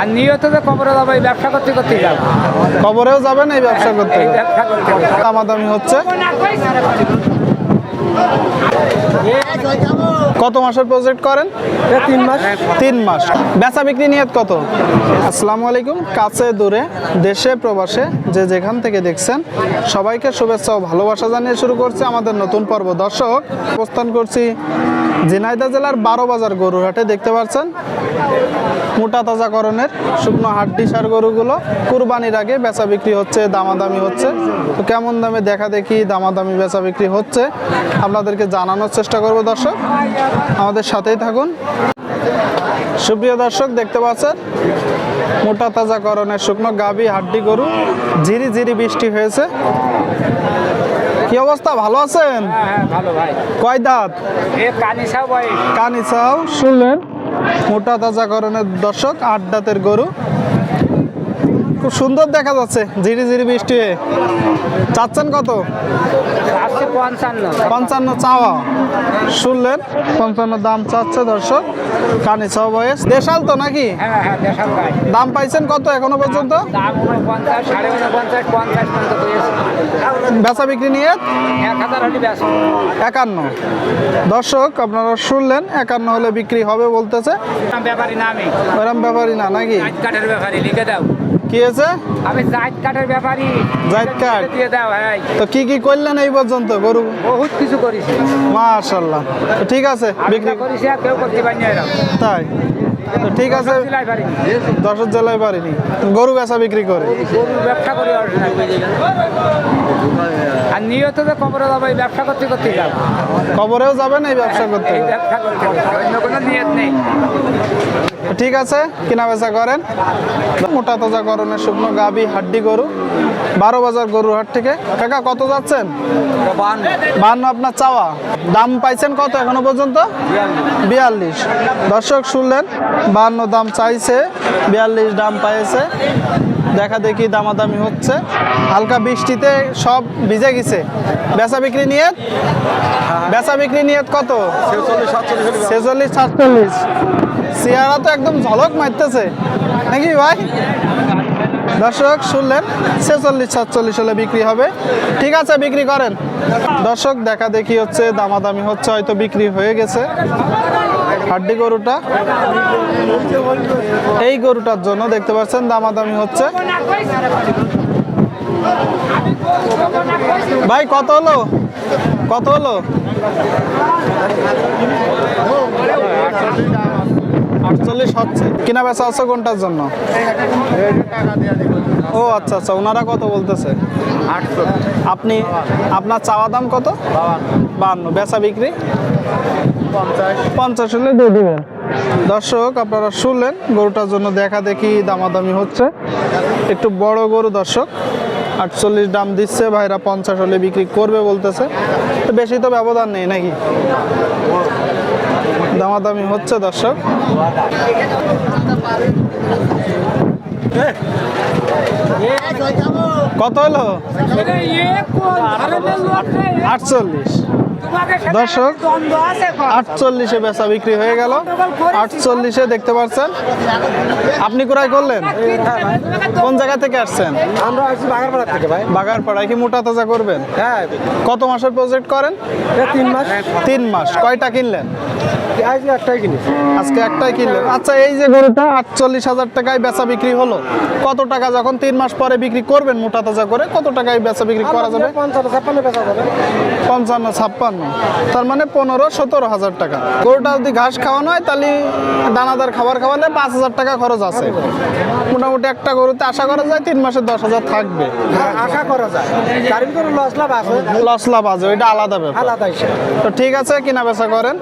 আর নিয়ত যে কবরে যাব এই ব্যবসা করতে করতে যাব। কবরেও যাবেন এই ব্যবসা করতে ব্যবসা করতে। দামাদামি হচ্ছে। কত মাসের প্রজেক্ট করেন? তিন মাস। তিন মাস। বেচা বিক্রি নিয়ত কত? আসসালামু আলাইকুম। কাছে দূরে দেশে প্রবাসে যে যেখান থেকে দেখছেন সবাইকে শুভেচ্ছা ও ভালোবাসা জানিয়ে শুরু করছে আমাদের নতুন পর্ব। দর্শক অবস্থান করছি ঝিনাইদহ জেলার বারো বাজার গরুরহাটে দেখতে পাচ্ছেন। মোটা তাজাকরণের শুকনো হাড্ডি সার গরুগুলো কুরবানির আগে বেচা বিক্রি হচ্ছে, দামাদামি হচ্ছে। তো কেমন দামে দেখা দেখি দামাদামি বেচা বিক্রি হচ্ছে, আপনাদেরকে জানানোর চেষ্টা করব দর্শক। আমাদের সাথেই থাকুন। সুপ্রিয় দর্শক, দেখতে পাচ্ছেন? মোটা তাজাকরণের শুকনো গাবি হাড্ডি গরু ঝিরি ঝিরি বৃষ্টি হয়েছে। কি অবস্থা? ভালো আছেন? হ্যাঁ হ্যাঁ ভালো ভাই। কয় দাঁত? কানিসাও শুনলেন? মোটা তাজা করণের দর্শক আট দাঁতের গরু। খুব সুন্দর দেখা যাচ্ছে ঝিরি ঝিরি বৃষ্টি। হয়ে চাচ্ছেন কত? পঞ্চান্ন। চাওয়া। শুনলেন পঞ্চান্ন দাম চাচ্ছে দর্শক কানি চাও বয়স। দেশাল তো নাকি? হ্যাঁ হ্যাঁ দাম পাইছেন কত এখনও পর্যন্ত? বেচা বিক্রি নিয়ে? একান্ন। দর্শক আপনারা শুনলেন একান্ন হলে বিক্রি হবে বলতেছে। ব্যাপারী না নাকি? ব্যাপারী লিখে দাও। কি হয়েছে? আমি জাত কাঠের ব্যাপারী। জাত কাঠ? দিয়ে দাও ভাই তো কি কি করলেন এই পর্যন্ত গরু? বহুত কিছু করেছি। মাশাল্লাহ তো ঠিক আছে বিক্রি করেছি আর কেউ করতে পারি না তাই। তো ঠিক আছে দশের জেলায় পারিনি। গরু বেচা বিক্রি করে। গরু ব্যবসা করে আর নিয়ত যে কবরে যাব এই ব্যবসা করতে করতে যাব। কবরেও যাবেন এই ব্যবসা করতে এই ব্যবসা করতে। অন্য কোনো নিয়ত নেই। ঠিক আছে কিনা বেচা করেন। মোটা তাজা করণের শুকনো গাবি হাড্ডি গরু বারো বাজার গরুর হাট থেকে। কাকা কত যাচ্ছেন? বান্ন আপনার চাওয়া। দাম পাইছেন কত এখনও পর্যন্ত? বিয়াল্লিশ। দর্শক শুনলেন বান্ন দাম চাইছে বিয়াল্লিশ দাম পাইছে। দেখা দেখি দামাদামি হচ্ছে। হালকা বৃষ্টিতে সব ভিজে গেছে। বেচা বিক্রি নিয়ে বেচা বিক্রি নিয়ে কত? ছেচল্লিশ সাতচল্লিশ চেয়ারা তো একদম ঝলক মারতেছে। নাকি ভাই? দর্শক শুনলেন? ছেচল্লিশ সাতচল্লিশ হলে বিক্রি হবে। ঠিক আছে বিক্রি করেন। দর্শক দেখা দেখি হচ্ছে দামাদামি হচ্ছে হয়তো বিক্রি হয়ে গেছে। হাড্ডি গরুটা। এই গরুটার জন্য দেখতে পাচ্ছেন দামাদামি হচ্ছে। ভাই কত হলো? কত হলো? আটচল্লিশ হচ্ছে। কিনা বেচা আছে কোনটার জন্য? ও আচ্ছা আচ্ছা ওনারা কত বলতেছে? আপনি আপনার চাওয়া দাম কত? বান্ন বেচা বিক্রি? পঞ্চাশ। হলে দিয়ে দিবেন। দর্শক আপনারা শুনলেন গরুটার জন্য দেখা দেখি দামাদামি হচ্ছে। একটু বড় গরু দর্শক আটচল্লিশ দাম দিচ্ছে ভাইরা পঞ্চাশ হলে বিক্রি করবে বলতেছে। তো বেশি তো ব্যবধান নেই নাকি? দামাদামি হচ্ছে দর্শক। কত হলো? আটচল্লিশ। দর্শক আটচল্লিশে বেচা বিক্রি হয়ে গেল। আটচল্লিশে দেখতে পাচ্ছেন আপনি কোথায় করলেন? কোন জায়গা থেকে আসছেন? আমরা আসছি বাগারপাড়া থেকে ভাই। বাগারপাড়ায় কি মোটা তাজা করবেন? হ্যাঁ। কত মাসের প্রজেক্ট করেন? তিন মাস। তিন মাস। কয়টা কিনলেন? আজ একটাই কিনেছি আজকে একটাই কিনলেন আচ্ছা এই যে গরুটা আটচল্লিশ হাজার টাকায় বেচা বিক্রি হলো। কত টাকা যখন তিন মাস পরে বিক্রি করবেন মোটা তাজা করে কত টাকায় বেচা বিক্রি করা যাবে? পঞ্চান্ন ছাপ্পান্ন বেচা যাবে। পঞ্চান্ন ছাপ্পান্ন। তার মানে পনেরো সতেরো হাজার টাকা। গরুটা যদি ঘাস খাওয়ানো হয় তাহলে দানাদার খাবার খাওয়ালে পাঁচ হাজার টাকা খরচ আছে। মোটামুটি একটা গরুতে আশা করা যায় তিন মাসে দশ হাজার থাকবে। আর আশা করা যায়। লস লাভ আছে? লস লাভ আছে ওইটা আলাদা ব্যাপার। আলাদা তো ঠিক আছে কিনা বেচা করেন।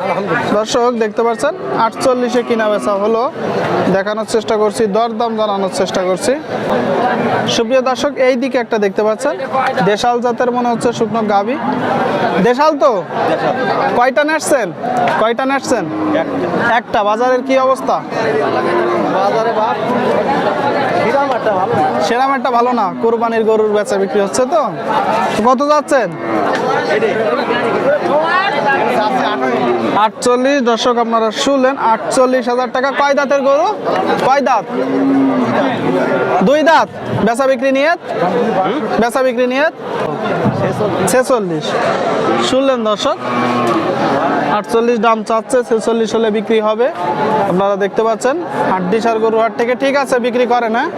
দর্শক দেখতে পাচ্ছেন, আটচল্লিশে কিনা বেচা হলো। দেখানোর চেষ্টা করছি, দরদাম জানানোর চেষ্টা করছি। সুপ্রিয় দর্শক এই দিকে একটা দেখতে পাচ্ছেন, দেশাল জাতের মনে হচ্ছে শুকনো গাবি। দেশাল তো? কয়টা নেটছেন কয়টা নেটছেন একটা। বাজারের কি অবস্থা? বাজারে সেরাম একটা ভালো না, কোরবানির গরুর বেচা বিক্রি হচ্ছে তো। কত যাচ্ছেন? আটচল্লিশ, দর্শক আপনারা শুনলেন, আটচল্লিশ হাজার টাকা। কয় দাঁতের গরু? কয় দাঁত? দুই দাঁত। বেচা বিক্রি নিয়ে বেচা বিক্রি নিয়ে ছেচল্লিশ। শুনলেন দর্শক? আটচল্লিশ দাম চাচ্ছে, ছেচল্লিশ হলে বিক্রি হবে। আপনারা দেখতে পাচ্ছেন, হাড্ডি সার গরু হাট থেকে ঠিক আছে, বিক্রি করেন হ্যাঁ?